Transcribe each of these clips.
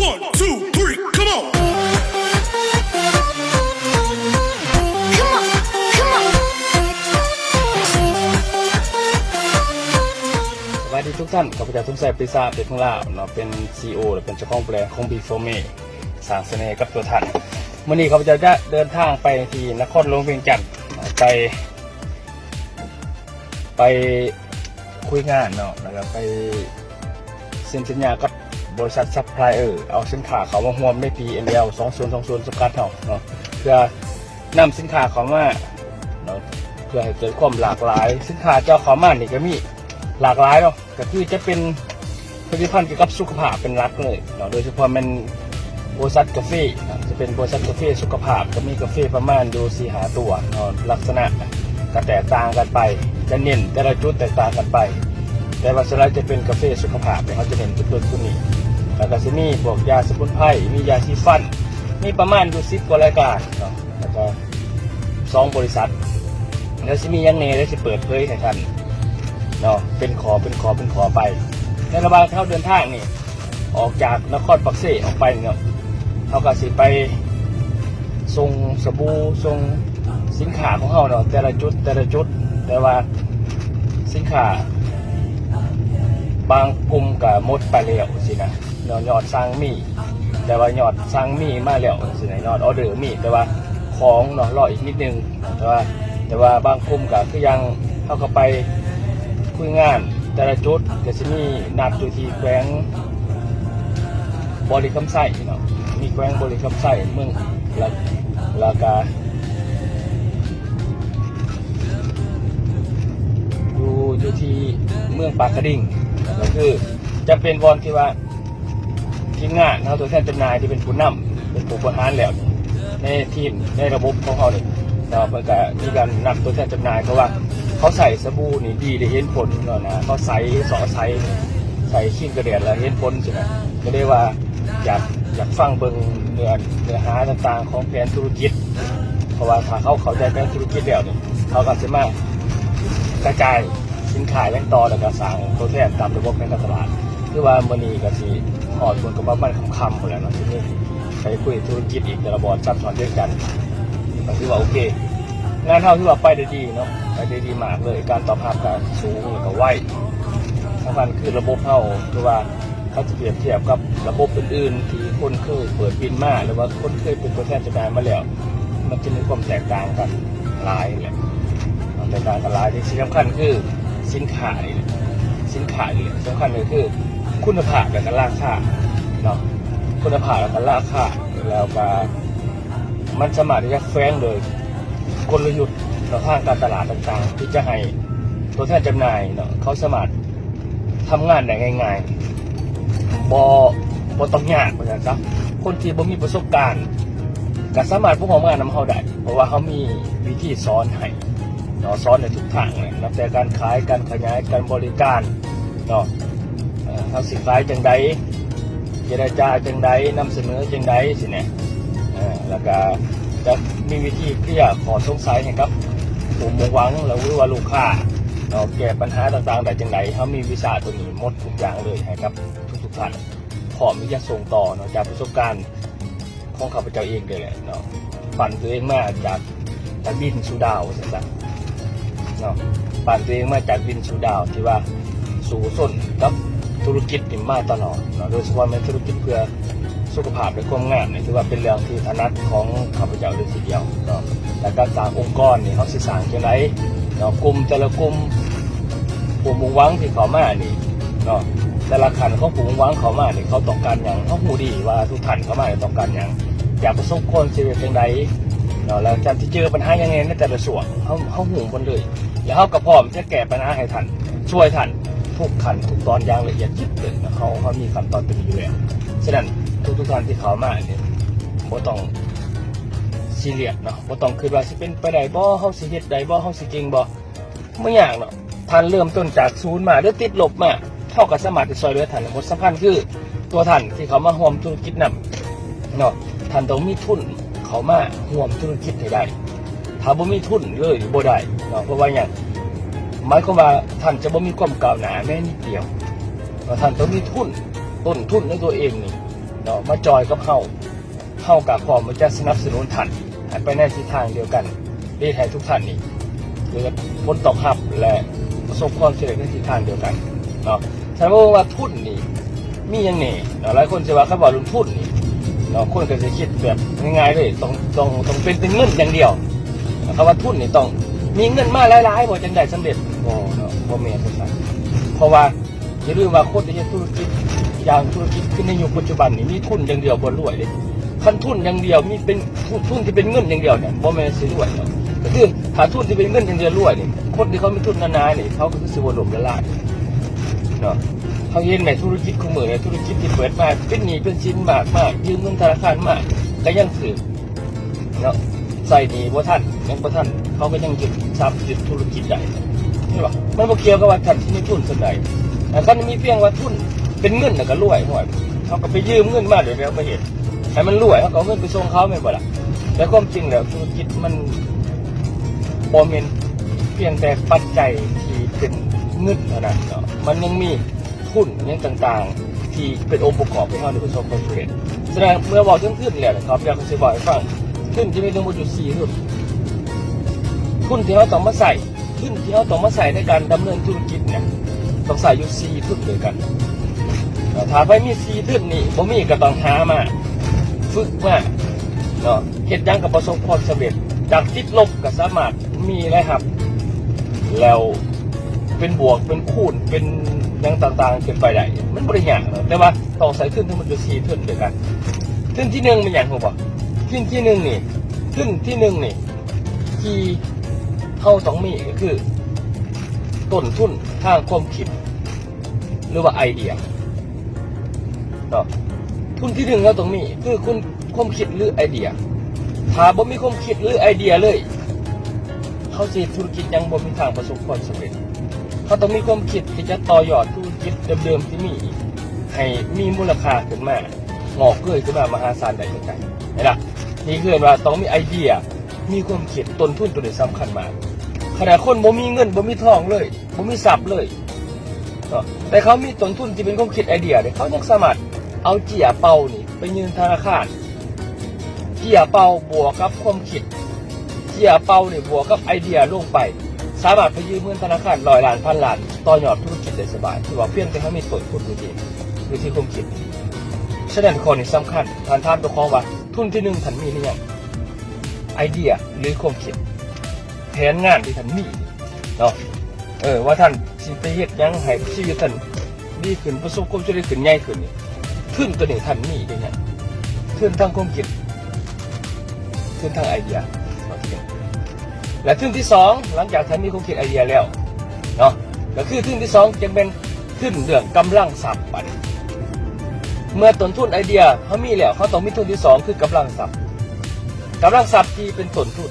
One, two, three, come on. Come on, come on. สวัสดีทุกท่านข้าพเจ้าทุ่งแสบปิซซ่าเป็นข้างล่างเนาะเป็นซีโอหรือเป็นเจ้าของแบรนด์ของบีโฟเมสร้างเสน่ห์กับตัวท่านวันนี้ข้าพเจ้าจะเดินทางไปที่นครหลวงเวียงจันทร์ไป ไปคุยงานเนาะแล้วก็ไปเซ็นสัญญากับ บริษัทซัพพลายเออร์เอาสินค้าเขามาห่วมในปี NL 2020สกัดเนาเนาะเพื่อนำสินค้าเขามาเนาะเพื่อให้เกิดความหลากหลาย สินค้าเจ้าเขามานี่ก็มีหลากหลายเนาะก็คือจะเป็นผลิตภัณฑ์เกี่ยวกับสุขภาพเป็นหลักเลยเนาะโดยเฉพาะมันบริษัทกาแฟจะเป็นบริษัทกาแฟสุขภาพก็มีกาแฟประมาณดูสี่หาตัวเนาะลักษณะก็แตกต่างกันไปจะเน้นแต่ละจุดแตกต่างกันไป แต่ว่าส่วนใหญ่จะเป็นกาแฟสุขภาพเนี่ยเขาจะเน้นจุดตัวนี้ แล้วก็จะมีพวกยาสมุนไพร มียาสีฟัน มีประมาณดูสิบกว่ารายการเนาะ แล้วก็สองบริษัท แล้วจะมียังเนแล้วจะเปิดเผยให้ท่านเนาะ เป็นขอ เป็นขอ เป็นขอไป ในระหว่างเท่าเดินทางนี่ ออกจากนครปักเสออกไปเนาะเขาก็สิไปส่งสบู่ส่งสินค้าของเขาเนาะ แต่ละจุด แต่ละจุด แต่ว่าสินค้าบางกลุ่มกับมดไปแล้วสินะ เนาะยอดสร้างมี แต่ว่ายอดสร้างมีมาแล้วสินยอดออเดอร์มี แต่ว่าของเนาะรออีกนิดนึงแต่ว่าแต่ว่าบางกลุ่มก็คือยังเข้าก็ไปคุยงาน แต่ละจุดก็จะมีนัดอยู่ที่แขวงบริคำไส้เนาะมีแขวงบริคำไส้เมืองล้วแล้วก็อยู่อยู่ที่เมืองปากกระดิ่งก็คือจะเป็นบอลที่ว่า ทีมงานเขาตัวแทนจำหน่ายที่เป็นผู้นำเป็นผู้บริหารแล้วในทีมในระบบของเขาเนี่ยเนาะมันก็มีการนำตัวแทนจำหน่ายเพราะว่าเขาใส่สบู่นี่ดีได้เห็นผลเนาะนะเขาใส่สอใส่ใส่ขี้กระเดียดแล้วเห็นผลสินะก็ได้ว่าอยากอยากฟังเบิ่งเนื้อเนื้อหาต่างๆ ของแผนธุรกิจ เพราะว่าถ้าเขาเข้าใจแผนธุรกิจแล้วเนี่ยเขาก็จะมากระจายสินค้าแย่งต่อแล้วก็สั่งตัวแทนตามระบบในตลาด คือว่ามื่อนี้ก็สิ อดคนกับว่ามันคำๆหมดแล้วเนาะที่นี่ไปคุยธุรกิจอีกแต่ละบอร์ดซับซ้อนด้วยกันก็คือว่าโอเค งานเท่าที่ว่าไปได้ดีเนาะไปได้ดีมากเลยการตอบรับการสูงแล้วก็ไวสำคัญคือระบบเท่าคือว่าเขาจะเปรียบเทียบกับระบบอื่นๆที่คนเคยเปิดบินมาหรือว่าคนเคยเป็นตัวแทนจำหน่ายมาแล้ว มันจะมีความแตกต่างกันหลายแหละแตกต่างกันหลายที่สำคัญคือสินค้านี่แหละสินค้านี่แหละสำคัญเลยคือ คุณภาพและก็ราคาเนาะคุณภาพและก็ราคาแล้วก็มันสามารถที่จะแฝงโดยกลยุทธ์ในทางการตลาดต่างๆ ที่จะให้ตัวแทนจำหน่ายเนาะเขาสามารถทำงานได้ง่ายๆบอบอต้องยากเหมือนกันครับคนที่บ่มีประสบการณ์ก็สามารถพวกขางานนำเขาได้เพราะว่าเขามีวิธีสอนให้เนาะสอนในทุกทางเลยนับแต่การขายการขยายการบริการเนาะ เขาสิขายจังใดเจรจาจังใดนำเสนอจังใดสิเนี่ยเอ่อแล้วก็จะมีวิธีเคลียร์ขอสงสัยให้กับผู้มุ่งหวังหรือว่าลูกค้าเราแก้ปัญหาต่างๆได้จังไดเขามีวิชาตัวนี้หมดทุกอย่างเลยให้กับ ทุกๆท่านพร้อมที่จะส่งต่อเนาะจากประสบการณ์ของข้าพเจ้าเองเลยแหละเนาะปั่นตัวเองมาจากจากบินสูดาวสิจ๊ะเนาะปั่นตัวเองมาจากบินสูดาวที่ว่าสู่ส้นกับ ธุรกิจนี่มาตลอดเนาะโดยเฉพาะในธุรกิจเพื่อสุขภาพและความงามนี่ถือว่าเป็นเรื่องที่ถนัดของข้าพเจ้าเลยทีเดียวเนาะแต่การสร้างองค์กรนี่เขาสิสร้างจังไรเนาะกลุ่มแต่ละกลุ่มผู้มุ่งหวังที่เขามานี่เนาะแต่ละขันของผู้มุ่งหวังเขามานี่เขาต้องการอย่างเขาหูดีว่าทุกท่านเขามาต้องการอย่างอยากประสบความสำเร็จจังไรเนาะแล้วการที่เจอปัญหายังไงในแต่ละส่วนเขาเขาหูหมดเลยแล้วเขาก็พร้อมจะแก้ปัญหาให้ท่านช่วยท่าน ทุกขันทุกตอนอย่างละเอียดยิบเลยนะเขาเขามีขั้นตอนเป็นอยู่แล้วฉะนั้นทุกทุกๆท่านที่เขามาเนี่ยบ่ต้องซีเรียสเนาะบ่ต้องคิดว่าสิเป็นไปได้บ่เฮาสิเฮ็ดได้บ่เฮาสิเก่งบ่ไม่ยากเนาะท่านเริ่มต้นจากศูนย์มาหรือติดลบมาเท่ากับสามารถจะซอยเหลือท่านบทสำคัญคือตัวท่านที่เขามาร่วมธุรกิจนำเนาะท่านต้องมีทุนเขามาร่วมธุรกิจให้ได้ถ้าบ่มีทุนเลยบ่ได้เนาะเพราะว่าหยัง หมายความว่าท่านจะบ่มีความก้าวหน้าแม้นิดเดียวเนาท่านต้องมีทุนต้นทุนในตัวเองนี่เนาะมาจอยกับเฮาเฮากับพร้อมมันจะสนับสนุนท่านไปในทิศทางเดียวกันเรียกให้ทุกท่านนี่เกิดผลตอบรับและประสบความสำเร็จในทิศทางเดียวกันเนาะถ้าว่าทุนนี่มีอยังไงเนาะหลายคนจะว่าเขาบอกลงทุนนี่เนาะคนก็จะคิดแบบง่ายๆเลยต้องต้องต้องเป็นเป็นเงินอย่างเดียวคำว่าทุนนี่ต้องมีเงินมาหลายๆบ่จังได้สำเร็จ บ่เนาะบ่แม่นซั่นเพราะว่าอย่าลืมว่าคนที่จะธุรกิจอย่างธุรกิจขึ้นในยุคปัจจุบันนี่มีทุนอย่างเดียวบ่รวยเลยคันทุนอย่างเดียวมีเป็นทุนทุนที่เป็นเงินอย่างเดียวเนี่ยบ่แม่นสิรวยเนาะก็คือถ้าทุนที่เป็นเงินอย่างเดียวรวยนี่คนที่เขามีทุนนานๆนี่เขาก็คือสิบ่ล่มละลายเนาะเขาเห็นแม่ธุรกิจของมือเนี่ยธุรกิจที่เปิดมาเป็นหนี้เป็นสินมากมากยืมเงินธนาคารมากก็ยังถือเนาะใส่หนี้ว่าท่านยังว่าท่านเขาก็ยังยึดทรัพย์ยึดธุรกิจให ญ่ใช่ปะมันบ่เกี่ยวกับว่าท่านที่มีทุนส่วนใดแต่เขามีเพียงว่าทุนเป็นเงินแล้วก็รวยหน่อยเขาก็ไปยืมเงินมาเดี๋ยวเราไปเห็นให้มันรวยเขาก็เอาเงินไปส่งเขาไม่นบ่ล่ะแต่ความจริงแล้วธุรกิจมันบอมเมนเพียงแต่ปัจจัยที่เป็นเงินเท่านั้นเนาะมันยังมีทุนยังต่างๆ ที่เป็นองค์ประกอบให้เราได้ประสบความสำเร็จแสดงเมื่อบอกเรื่องทุนแล้วนะครับอยากจะบอกให้ฟังทุนจะมีทั้งหมดอยู่สี่นทุนที่เราต้องมาใส่ ทุนที่เราต้องมาใส่ในการดำเนินธุรกิจเนี่ยต้องใส่อยู่สี่ทุนด้วยกันถ้าไปมีสี่ทุนนี่ผมมีก็ต้องหามาฝึกมาเนาะเหตุยังกับประสบความสำเร็จ จากติดลบก็สามารถมีอะไรครับ แล้วเป็นบวกเป็นคูณเป็นยังต่างๆเกิดไปได้มันบริหารเนอะแต่ว่าต่อใส่ขึ้นทั้งหมดจะสี่ขึ้นเดียวกันขึ้นที่หนึ่งมันอย่างผมบอกขึ้นที่หนึ่งนี่ขึ้นที่หนึ่งนี่ที่ เข้าสองมีก็คือ ต้นทุนทางความคิด หรือว่าไอเดียเนาะทุนที่หนึ่งเราต้องมี คือคุณความคิดหรือไอเดีย ถ้าบ่มีความคิดหรือไอเดียเลย เขาสิธุรกิจยังบ่มีทางประสบความสำเร็จเขาต้องมีความคิดที่จะต่อยอดธุรกิจเดิมๆที่มีให้มีมูลค่าขึ้นมางอกเกิดขึ้นมามหาศาลได้ยังไงนล่ะนี่คือว่าต้องมีไอเดียมีความคิดต้นทุนตัวนี้สำคัญมาก ขนาดคนบ่มีเงินบ่มีทองเลยบ่มีทรัพย์เลย แต่เขามีต้นทุนที่เป็นความคิดไอเดียเนี่ยเขายังสามารถเอาเจียเป่านี่ไปยืนธนาคารเจียเป่าบวกกับความคิดเจียเป่าเนี่ยบวกกับไอเดียลงไป สามารถไปยืมเงินธนาคารร้อยล้านพันล้านต่อยอดธุรกิจได้สบายที่ว่าเพียงแต่เขามีต้นทุนอยู่ดีอยู่ที่ความคิดฉะนั้นคนนี่สำคัญทานทานตัวของว่าทุนที่หนึ่งทันมีหรือยังไอเดียหรือความคิด นงานที่ทันมีเนาะเออว่าท่านสิไปเฮ็ดหยังให้ชีวิตท่านดีขึ้นประสบความสำเร็จขึ้นใหญ่ขึ้นนี่ทุนตัวนี้ท่านมีด้ยังทุนทางความคิดทุนทางไอเดียและทึ่งที่สองหลังจากท่านมีความคิดไอเดียแล้วเนาะก็คือทึ่งที่สองจะเป็นทึ่งเรื่องกำลังทรัพย์ปันเมื่อต้นทุนไอเดียเขามีแล้วเขาต้องมีทุนที่สองคือกำลังทรัพย์กำลังทรัพย์ที่เป็นต้นทุน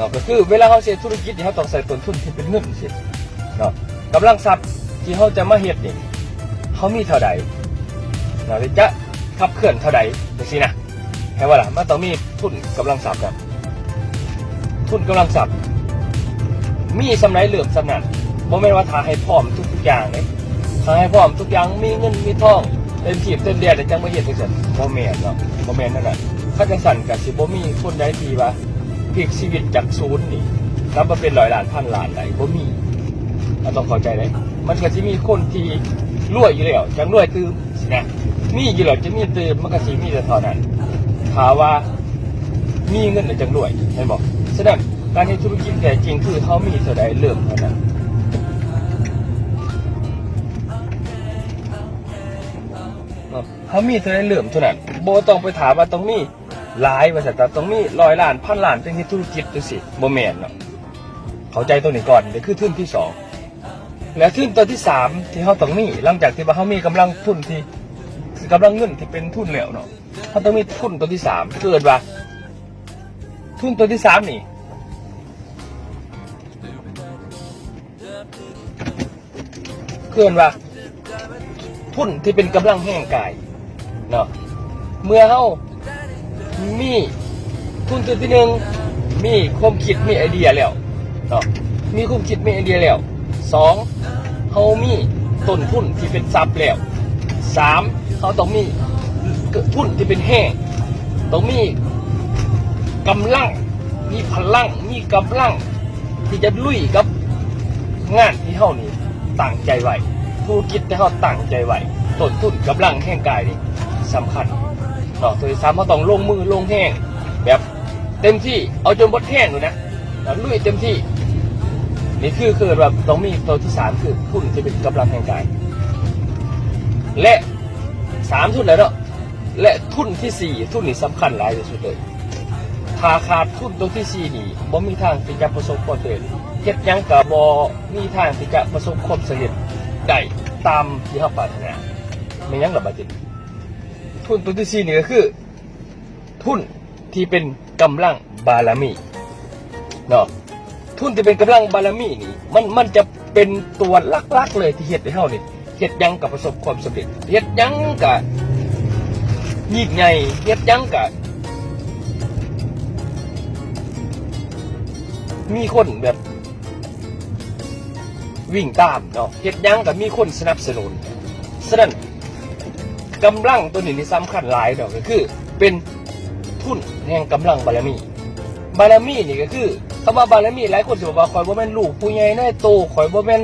เนาะก็คือเวลาเขาเสียธุรกิจเนี่ยเขาต้องใส่ต้นทุนที่เป็นเงินสิเนาะกำลังทรัพย์ที่เขาจะมาเฮ็ดนี่เขามีเท่าใดเนาะจะขับเคลื่อนเท่าใดจังซี่นะแค่ว่าล่ะมันต้องมีทุนกำลังทรัพย์ครับทุนกำลังทรัพย์มีสำไรเหลือมสำนันโมเมนว่าทาให้พร้อมทุกอย่างเลยทาให้พร้อมทุกอย่างมีเงินมีทองเต็มทีบเต็มเดียดแต่จังไม่เห็นจังสันโมเมนเนาะโมเมนนั่นแหละข้าจังสันกับสิบ่มีคนใดทีว่า พลิกชีวิตจากศูนย์นี่กลับมาเป็นร้อยล้านพันล้านได้บ่มีเราต้องเข้าใจเลยมันก็จะมีคนที่รวยอยู่แล้วจังรวยตื่มนะมีอยู่แล้วจะมีตื่มมันก็สิมีแต่เท่านั้นถามว่ามีเงินหรือจังรวยเห็นบอกฉะนั้นการในธุรกิจแต่จริงคือเขามีเท่าใดเริ่อมเท่านั้นเขามีเท่าใดเริ่อมเท่านั้นโบต้องไปถามว่าต้องมี หลายบริษัทต้องมีร้อยล้านพันล้านเป็นที่ธุรกิจจังสิโบแมนเนาะเข้าใจตัวนี้ก่อนเดี๋ยวคือทุนที่สองและทุนตัวที่สามที่เขาต้องมีหลังจากที่ว่าเขามีกำลังทุนที่กำลังเงินที่เป็นทุนแล้วเนาะเขาต้องมีทุนตัวที่สามเกิดว่าทุนตัวที่สามนี่เกินว่าทุนที่เป็นกำลังแห่งกายเนาะเมื่อเขา มีทุนตัวที่หนึ่งมีความคิดมีไอเดียแล้วเนาะมีความคิดมีไอเดียแล้วสองเขามีต้นทุนที่เป็นทรัพย์แล้วสสามเขาต้องมีทุนที่เป็นแห้งต้องมีกำลัง มีพลัง มีกำลัง ที่จะลุยกับงานที่เขานี่ตั้งใจไว้ธุรกิจที่เขาตั้งใจไว้ต้นทุนกำลังแห่งกายนี่สำคัญ เนาะตัวที่สามเขาต้องลงมือลงแห้ง แบบเต็มที่เอาจนบดแห้งเลยนะลุยเต็มที่ นี่คือคือแบบต้องมีตัวที่สามคือทุนที่เป็นกำลังแห่งกาย และสามทุนแล้วเนาะและทุนที่สี่ทุนนี่สำคัญหลายที่สุดเลยถ้าขาดทุนตัวที่สี่นี่บ่มีทางที่จะประสบความสำเร็จเฮ็ดยังกับบ่มีทางที่จะประสบความสำเร็จได้ตามที่เราปรารถนาไม่ยังล่ะบัดนี้ ทุนตัวที่สี่นี่ก็คือ ทุนที่เป็นกำลังบารมีเนาะทุนที่เป็นกำลังบารมีนี่มันมันจะเป็นตัวลักๆเลยที่เฮ็ดให้เฮานี่เฮ็ดยังกับประสบความสำเร็จเฮ็ดยังกับยิ่งใหญ่เฮ็ดยังกับมีคนแบบวิ่งตามเนาะเฮ็ดยังกับมีคนสนับสนุนฉะนั้น กำลังตัวนี้นี่สำคัญหลายดอกก็คือ เป็นทุนแห่งกำลังบารมี บารมีนี่ก็คือคำว่าบารมีหลายคนสิบอกว่าคอยบ่แม่นลูกผู้ใหญ่นายโตคอยบ่แม่น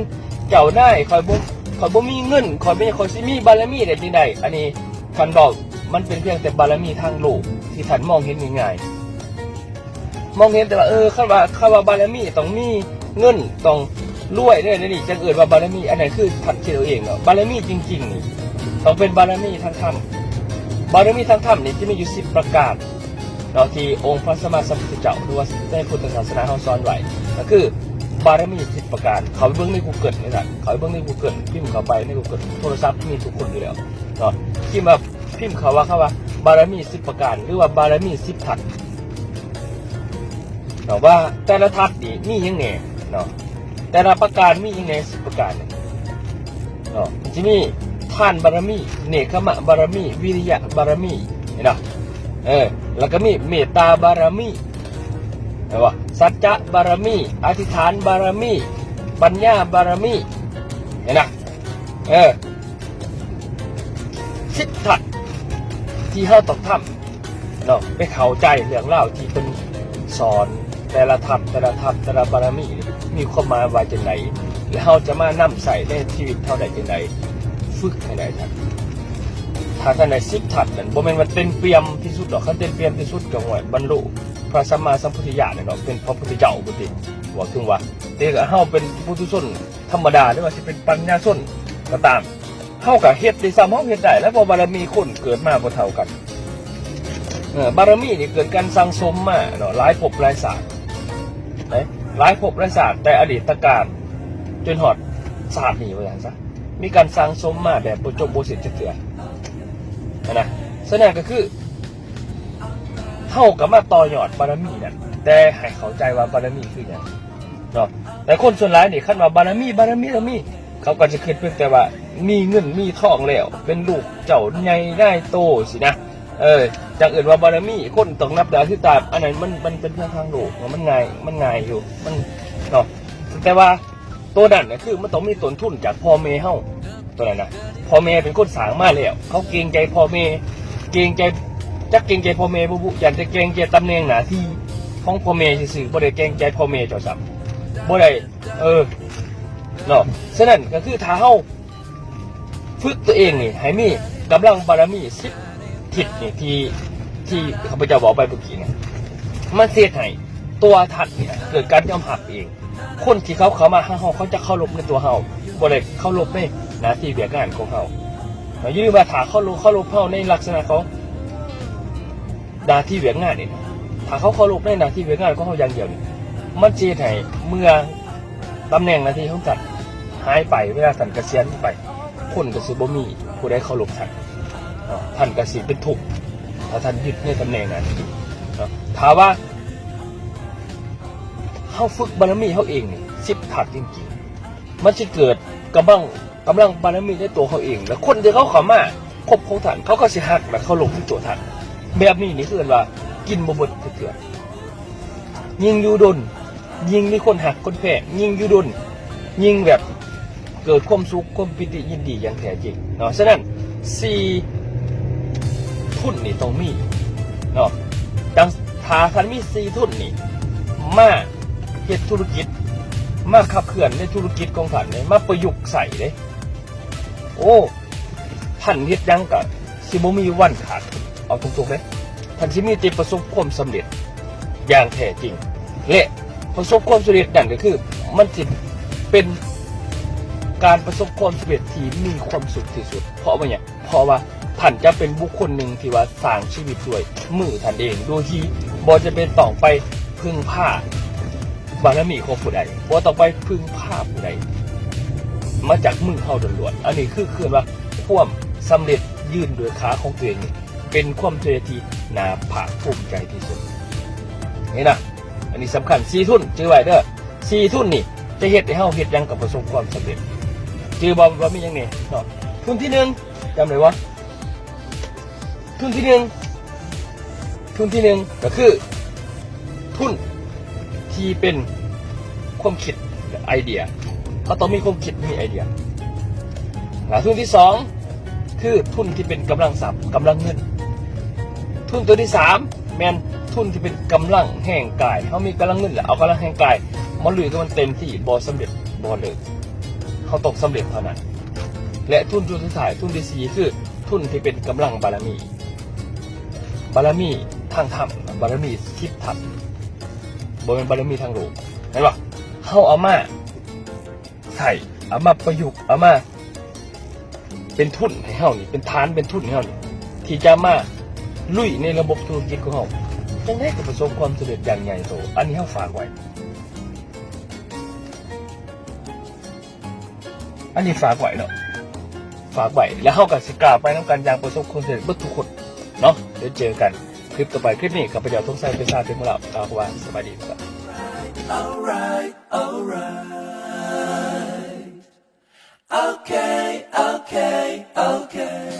เจ้านาคอยบ่คอยบ่มีเงินคอยบ่คอยสิมีบารมีได้จังไดอันนี้ท่านบอกมันเป็นเพียงแต่บารมีทางโลกที่ท่านมองเห็นง่ายๆมองเห็นแต่ว่าเออคำว่าคำว่าบารมีต้องมีเงินต้องรวยเนี่ยนี่จังเอิดว่าบารมีอันไหนคือทัดคิดเอเองเนาะบารมีจริงๆนี่ ต้องเป็นบารมีทางธรรมบารมีทางธรรมนี่จะมีอยู่สิบประการเนาะที่องค์พระสมมาสัมพุทธเจ้าหรือว่าในพุทธศาสนาเขาสอนไว้ก็คือบารมีสิบประการ เขาไปเบิ่งใน Google นี่แหละเขาไปเบิ่งใน Google พิมพ์เข้าไปใน Google โทรศัพท์มีทุกคนอยู่แล้วเนาะพิมพ์ว่าพิมพ์เขาว่าเขาว่า บารมีสิบประการ หรือว่าบารมีสิบทัศเนาะว่าแต่ละทัศน์นี่มียังไงเนาะแต่ละประการมียังไงสิบประการเนาะมันจะมี ท่านบารมี เนคขมะบารมี วิริยะบารมีเห็นเนาะเออ แล้วก็มีเมตตาบารมีเห็นปะสัจจะบารมี อธิษฐานบารมี ปัญญาบารมี เห็นนะเออสิบทัศน์ที่เขาต้องทำเนาะไปเข้าใจเรื่องเล่าที่เป็นสอนแต่ละทัพแต่ละทัพแต่ละบารมี มีความหมายว่าจังไหนแล้วเราจะมานํใส่ในชีวิตเท่าใดจังไหน ฝึกให้ได้ท่านถ้าท่านในสิบทัดนั่นบ่แม่นว่าเต็มเปี่ยมที่สุดดอกคันเต็มเปี่ยมที่สุดก็หวยบรรลุพระสัมมาสัมพุทธญาณนี่เนาะเป็นพระพุทธเจ้าบุตรว่าถึงว่าแต่ก็เฮาเป็นปุถุชนธรรมดาหรือว่าสิเป็นปัญญาชนก็ตามเฮาก็เฮ็ดได้ซ้ำเฮาเฮ็ดได้แล้วเพอบารมีคนเกิดมาบ่เท่ากันเออบารมีนี่เกิดการสังสมมาเนาะหลายภพหลายศาสตร์นะหลายภพหลายศาสตร์แต่อดีตการจนหอดศาสตร์นี่ว่าอย่างซะ มีการสังสมมาแบบบ่จบบ่สิ้นจะเถื่อนะนะแสดงก็คือเท่ากับมาต่อยอดบารมีนั่นแต่ให้เข้าใจว่าบารมีคืออย่างเนาะแต่คนส่วนหลายนี่คันว่าบารมีบารมีบารมี เขาก็จะคิดเพียงแต่ว่า มีเงินมีทองแล้ว เป็นลูกเจ้าใหญ่ได้โตสินะเออจากอื่นว่าบารมีคนต้องนับดาวที่ตามอันนั้นมันมันเป็นเรื่องทางโลกมันง่ายมันง่ายอยู่มันเนาะแต่ว่า ตัวนั้นนี่ยคือมันต้องมีต้นทุนจากพ่อแม่เฮาตัวนั้นนะพ่อแม่เป็นคนสร้างมาแล้วเขาเกรงใจพ่อแม่เกรงใจจักเกรงใจพ่อแม่บุบุอยากจะเกรงใจตำแหน่งหน้าที่ของพ่อแม่ซื่อๆบ่ได้เกรงใจพ่อแม่เจ้าสับบ่ได้เออเนาะฉะนั้นก็คือถ้าเฮาฝึกตัวเองนี่ให้มีกำลังบารมีสิบทิศนี่ที่ที่ข้าพเจ้าบอกไปเมื่อกี้เนี่ยมันเสียให้ตัวทัดเนี่ยเกิดการยอมหักเอง คนที่เขาเขามาห้าเฮาเขาจะเข้ารบในตัวเฮาบ่ได้เข้ารบในหน้าที่เบียกงานของเฮาเรายืนมาถาเข้ารบเข้ารบเฮาในลักษณะของหน้าที่เบียกงานนี่นะถ้าเขาเข้ารบในหน้าที่เบียกงานของเฮาอย่างเดียวนี่มันเสียให้เมื่อตำแหน่งหน้าที่ของท่านหายไปเวลาท่านเกษียณไปคนก็สิบ่มีผู้ใดเข้ารบท่านท่านกสิเป็นทุกข์ถ้าท่านยึดในตำแหน่งนั้นเนาะถามว่า เขาฝึกบารมีเขาเองนี่สิบถัดจริงๆ มันจะเกิดกำลังกำลังบารมีในตัวเขาเอง แล้วคนที่เขาขามาคบของท่านเขาก็สิหักและเขาหลงที่ตัวท่านแบบนี้นี่คือว่ากินบเบเถื่อนยิงยูดนยิงมีคนหักคนแพ้ยิงยูดนยิงแบบเกิดความสุขความปิติยินดีอย่างแท้จริงเนาะฉะนั้นสี่ทุนนี่ต้องมีเนาะดังทาคันมีสี่ทุนนี่มา เฮ็ดธุรกิจ มาขับเคลื่อนในธุรกิจของท่านเลยมาประยุกต์ใส่เลยโอ้ท่านเฮ็ดยังกับสิบ่มีวันขาดเอาตรงๆเลยท่านสิมีต่ประสบความสำเร็จอย่างแท้จริงและประสบความสำเร็จนั่นก็คือ มันสิเป็นการประสบความสำเร็จที่มีความสุขที่สุด เพราะว่าเนี่ยเพราะว่าท่านจะเป็นบุคคลหนึ่งที่ว่าสร้างชีวิตด้วยมือท่านเองโดยที่บ่จะเป็นต้องไปพึ่งผ้า บารมีของผู้ใดว่าต้อไปพึ่งภาพผู้ใดมาจากมือเขาล้วนๆอันนี้คือคือว่าความสำเร็จยืนด้วยขาของตัวเองนี่เป็นความเจริญที่น่าภาคภูมิใจที่สุดนี่นะอันนี้สำคัญสี่ทุนจื้อไว้เด้อสี่ทุนนี่จะเฮ็ดให้เฮาเฮ็ดยังกับประสบความสำเร็จจื้อบ่ว่ามีหยังนี่เนาะทุนที่หนึ่งจำได้วะทุนที่หนึ่งทุนที่หนึ่งก็คือ ทุน ที่เป็นความคิดไอเดียเขาต้องมีความคิดมีไอเดียหาทุนที่สองคือทุนที่เป็นกำลังทรัพย์กำลังเงิน ทุนตัวที่สามแมนทุนที่เป็นกำลังแห่งกายเขามีกำลังเงินแหละเอากำลังแห่งกายมาลุยกับมันเต็มที่บอสำเร็จบอเลยเขาตกสำเร็จเท่านั้น และทุนทุนสุดท้ายทุนที่สี่คือทุนที่เป็นกำลังบารมี บารมีทางธรรมบารมีทิพย์ธรรม บนเป็นบารมีทางโลกเห็นปะเฮาเอามาใส่เอามาประยุกต์เอามาเป็นทุนให้เฮานี่เป็นฐานเป็นทุนให้เฮานี่ที่จะมาลุยในระบบธุรกิจของเฮาจังได้ก็ประสบความสำเร็จอย่างใหญ่โตอันนี้เฮาฝากไว้ อันนี้ฝากไว้เนาะฝากไว้แล้วเฮากับสิกล้าไปน้ำกันอย่างประสบความสำเร็จเบิดทุกคนเนาะเดี๋ยวเจอกัน คลิปต่อไปคลิปนี้กับประโยชน์ทุกสายเป็นสาวถึงเราลาควานสบายดีครับ okay okay okay